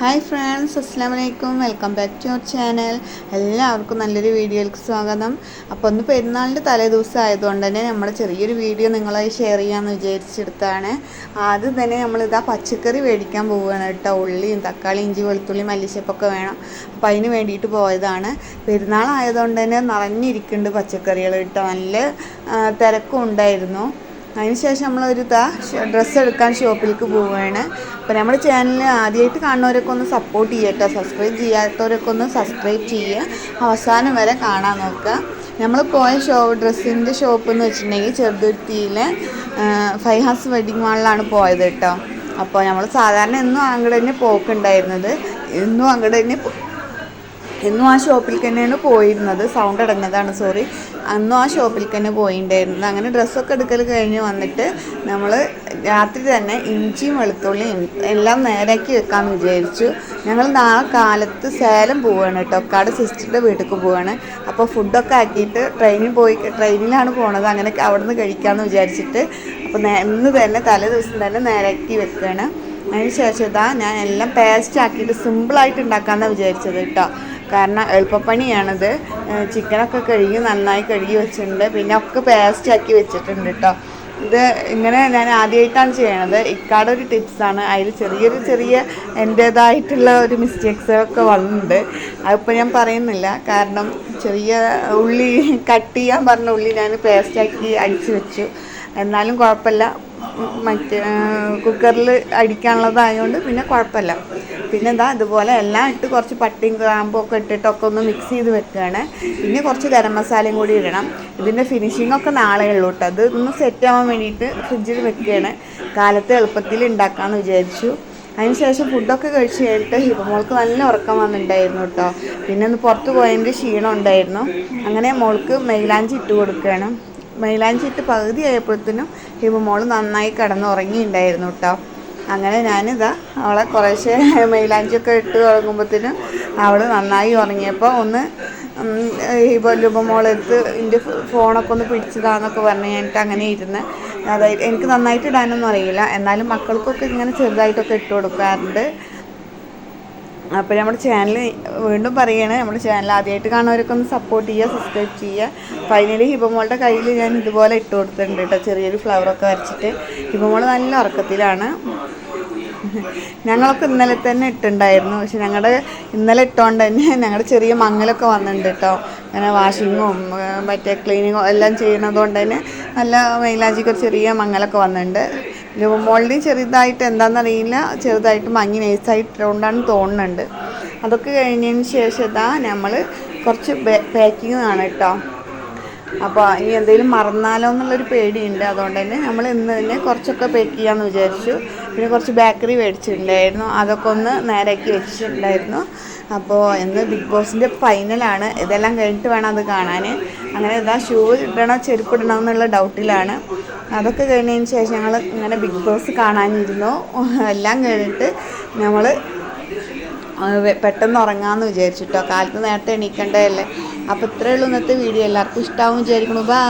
Hi friends അസ്സാം വലൈക്കും welcome back to your channel എല്ലാവർക്കും നല്ലൊരു വീഡിയോയിലേക്ക് സ്വാഗതം. അപ്പോൾ ഒന്ന് പെരുന്നാളിന്റെ തലേ ദിവസം ആയതുകൊണ്ട് തന്നെ നമ്മുടെ ചെറിയൊരു വീഡിയോ നിങ്ങളായി ഷെയർ ചെയ്യാമെന്ന് വിചാരിച്ചെടുത്താണ് ആദ്യം തന്നെ നമ്മളിതാ പച്ചക്കറി മേടിക്കാൻ പോവുകയാണ് കേട്ടോ. ഉള്ളിയും തക്കാളി ഇഞ്ചി വെളുത്തുള്ളി മല്ലിച്ചപ്പൊക്കെ വേണം. അപ്പോൾ അതിന് വേണ്ടിയിട്ട് പോയതാണ്. പെരുന്നാളായതുകൊണ്ട് തന്നെ നിറഞ്ഞിരിക്കുന്നുണ്ട് പച്ചക്കറികൾ കേട്ടോ. നല്ല തിരക്കും ഉണ്ടായിരുന്നു. അതിനുശേഷം നമ്മളൊരു ഇതാ ഡ്രസ്സ് എടുക്കാൻ ഷോപ്പിലേക്ക് പോവുകയാണ് അപ്പോൾ നമ്മുടെ ചാനൽ ആദ്യമായിട്ട് കാണുന്നവരൊക്കെ ഒന്ന് സപ്പോർട്ട് ചെയ്യട്ടോ. സബ്സ്ക്രൈബ് ചെയ്യാത്തവരൊക്കെ ഒന്ന് സബ്സ്ക്രൈബ് ചെയ്യുക. അവസാനം വരെ കാണാൻ നോക്കുക. നമ്മൾ പോയ ഷോ ഡ്രസ്സിന്റെ ഷോപ്പ് എന്ന് വെച്ചിട്ടുണ്ടെങ്കിൽ ചെറുതുരുത്തിയിലെ ഫൈഹാസ് വെഡിങ് മാളിലാണ് പോയത് കേട്ടോ. അപ്പോൾ നമ്മൾ സാധാരണ എന്നും അങ്ങോട്ട് തന്നെ പോക്കുണ്ടായിരുന്നത്. എന്നും അങ്ങോട്ട് തന്നെ എന്നും ആ ഷോപ്പിൽ തന്നെയാണ് പോയിരുന്നത്. സൗണ്ട് അടങ്ങതാണ് സോറി അന്നും ആ ഷോപ്പിൽ തന്നെ പോയിണ്ടായിരുന്നത് അങ്ങനെ ഡ്രസ്സൊക്കെ എടുക്കൽ കഴിഞ്ഞ് വന്നിട്ട് നമ്മൾ രാത്രി തന്നെ ഇഞ്ചിയും വെളുത്തുള്ളിയും എല്ലാം നേരാക്കി വെക്കാൻ വിചാരിച്ചു. ഞങ്ങൾ നാളെ കാലത്ത് സേലം പോവുകയാണ് കേട്ടോ. കാട് സിസ്റ്ററുടെ വീട്ടിലേക്ക് പോവുകയാണ് അപ്പോൾ ഫുഡൊക്കെ ആക്കിയിട്ട് ട്രെയിനിൽ പോയി ട്രെയിനിലാണ് പോണത്. അങ്ങനെ അവിടെ നിന്ന് കഴിക്കാമെന്ന് വിചാരിച്ചിട്ട് അപ്പോൾ ഇന്ന് തന്നെ തലേ ദിവസം തന്നെ നേരാക്കി വെക്കുകയാണ് അതിന് ശേഷം ഇതാ ഞാൻ എല്ലാം പേസ്റ്റ് ആക്കിയിട്ട് സിമ്പിളായിട്ട് ഉണ്ടാക്കാമെന്നാണ് വിചാരിച്ചത് കേട്ടോ. കാരണം എളുപ്പപ്പണിയാണിത്. ചിക്കനൊക്കെ കഴുകി നന്നായി കഴുകി വെച്ചിട്ടുണ്ട്. പിന്നെ ഒക്കെ പേസ്റ്റ് ആക്കി വെച്ചിട്ടുണ്ട് കേട്ടോ ഇത് ഇങ്ങനെ ഞാൻ ആദ്യമായിട്ടാണ് ചെയ്യണത്. ഇക്കാടെ ഒരു ടിപ്സാണ് അതിൽ ചെറിയൊരു ചെറിയ എന്റേതായിട്ടുള്ള ഒരു മിസ്റ്റേക്സൊക്കെ വന്നിട്ടുണ്ട്. അതിപ്പോൾ ഞാൻ പറയുന്നില്ല. കാരണം ചെറിയ ഉള്ളി കട്ട് ചെയ്യാൻ പറഞ്ഞ ഉള്ളി ഞാൻ പേസ്റ്റാക്കി അടിച്ച് വെച്ചു. എന്നാലും കുഴപ്പമില്ല. മറ്റേ കുക്കറിൽ അടിക്കാനുള്ളതായതുകൊണ്ട് പിന്നെ കുഴപ്പമില്ല. പിന്നെ എന്താ ഇതുപോലെ എല്ലാം ഇട്ട് കുറച്ച് പട്ടിയും ഒക്കെ ഇട്ടിട്ടൊക്കെ ഒന്ന് മിക്സ് ചെയ്ത് വെക്കുകയാണ് പിന്നെ കുറച്ച് ഗരം മസാലയും കൂടി ഇടണം. ഇതിന്റെ ഫിനിഷിംഗ് ഒക്കെ നാളെ ഉള്ളൂ കേട്ടോ അത് ഒന്ന് സെറ്റ് ആവാൻ വേണ്ടിയിട്ട് ഫ്രിഡ്ജിൽ വെക്കുകയാണ് കാലത്ത് എളുപ്പത്തിൽ ഉണ്ടാക്കാമെന്ന് വിചാരിച്ചു. അതിനുശേഷം ഫുഡൊക്കെ കഴിച്ച് കഴിഞ്ഞിട്ട് ഹിപ്പമോൾക്ക് നല്ല ഉറക്കം വന്നിട്ടുണ്ടായിരുന്നു കേട്ടോ പിന്നെ ഒന്ന് പുറത്ത് പോയതിന്റെ ക്ഷീണം ഉണ്ടായിരുന്നു. അങ്ങനെ മോൾക്ക് മൈലാഞ്ചി ഇട്ട് കൊടുക്കുകയാണ് മൈലാഞ്ചി ഇട്ട് പകുതി ആയപ്പോഴത്തേനും ഹിബമോൾ നന്നായി കിടന്നുറങ്ങിയിട്ടുണ്ടായിരുന്നു കേട്ടോ അങ്ങനെ ഞാനിതാ അവളെ കുറേശ്ശെ മൈലാഞ്ചിയൊക്കെ ഇട്ട് തുടങ്ങുമ്പോഴത്തേനും അവൾ നന്നായി ഉറങ്ങിയപ്പോൾ ഒന്ന് ഈ ലുബമോളെടുത്ത് എന്റെ ഫോണൊക്കെ ഒന്ന് പിടിച്ചതാന്നൊക്കെ പറഞ്ഞ് കഴിഞ്ഞിട്ട് അങ്ങനെ ഇരുന്ന് അതായത് എനിക്ക് നന്നായിട്ട് ഇടാനൊന്നും അറിയില്ല. എന്നാലും മക്കൾക്കൊക്കെ ഇങ്ങനെ ചെറുതായിട്ടൊക്കെ ഇട്ട് കൊടുക്കാറുണ്ട്. അപ്പോൾ നമ്മുടെ ചാനൽ വീണ്ടും പറയുകയാണ്. നമ്മുടെ ചാനൽ ആദ്യമായിട്ട് കാണുന്നവരൊക്കെ ഒന്ന് സപ്പോർട്ട് ചെയ്യുക സബ്സ്ക്രൈബ് ചെയ്യുക. ഫൈനലി ഹിബമോളുടെ കയ്യിൽ ഞാൻ ഇതുപോലെ ഇട്ട് കൊടുത്തിട്ടുണ്ട് കേട്ടോ. ചെറിയൊരു ഫ്ലവറൊക്കെ വരച്ചിട്ട്. ഹിബമോൾ നല്ല ഉറക്കത്തിലാണ്. ഞങ്ങളൊക്കെ ഇന്നലെ തന്നെ ഇട്ടുണ്ടായിരുന്നു. പക്ഷെ ഞങ്ങളുടെ ഇന്നലെ ഇട്ടുകൊണ്ട് തന്നെ ഞങ്ങളുടെ ചെറിയ മങ്ങലൊക്കെ വന്നിട്ടുണ്ട് കേട്ടോ. അങ്ങനെ വാഷിങ്ങും മറ്റേ ക്ലീനിങ്ങും എല്ലാം ചെയ്യുന്നതുകൊണ്ട് തന്നെ നല്ല മൈലാജിക്കൊരു ചെറിയ മങ്ങലൊക്കെ വന്നിട്ടുണ്ട്. ലുമോളുടെയും ചെറുതായിട്ട് എന്താണെന്നറിയില്ല. ചെറുതായിട്ട് മങ്ങി നൈസായിട്ടുണ്ടാന്ന് തോന്നുന്നുണ്ട്. അതൊക്കെ കഴിഞ്ഞതിന് ശേഷം ഇതാ നമ്മൾ കുറച്ച് പാക്കിങ് ആണ് കേട്ടോ. അപ്പോൾ ഇനി എന്തെങ്കിലും മറന്നാലോ എന്നുള്ളൊരു പേടിയുണ്ട്. അതുകൊണ്ട് തന്നെ നമ്മൾ ഇന്ന് തന്നെ കുറച്ചൊക്കെ പാക്ക് ചെയ്യാമെന്ന് വിചാരിച്ചു. പിന്നെ കുറച്ച് ബേക്കറി മേടിച്ചിട്ടുണ്ടായിരുന്നു. അതൊക്കെ ഒന്ന് നേരാക്കി വെച്ചിട്ടുണ്ടായിരുന്നു. അപ്പോൾ ഇന്ന് ബിഗ് ബോസിന്റെ ഫൈനലാണ് ഇതെല്ലാം കഴിഞ്ഞിട്ട് വേണം അത് കാണാൻ അങ്ങനെ ഇതാ ഷൂ ഇടണോ ചെരുപ്പ് ഇടണോ എന്നുള്ള ഡൗട്ടിലാണ് അതൊക്കെ കഴിഞ്ഞതിന് ശേഷം ഞങ്ങൾ ഇങ്ങനെ ബിഗ് ബോസ് കാണാനിരുന്നു. എല്ലാം കഴിഞ്ഞിട്ട് നമ്മൾ പെട്ടെന്ന് ഉറങ്ങാമെന്ന് വിചാരിച്ചിട്ടോ. കാലത്ത് നേരത്തെ എണീക്കേണ്ടതല്ലേ? അപ്പോൾ ഇത്രയേ ഉള്ളൂ ഇന്നത്തെ വീഡിയോ. എല്ലാവർക്കും ഇഷ്ടമാവും വിചാരിക്കുന്നു. ബൈ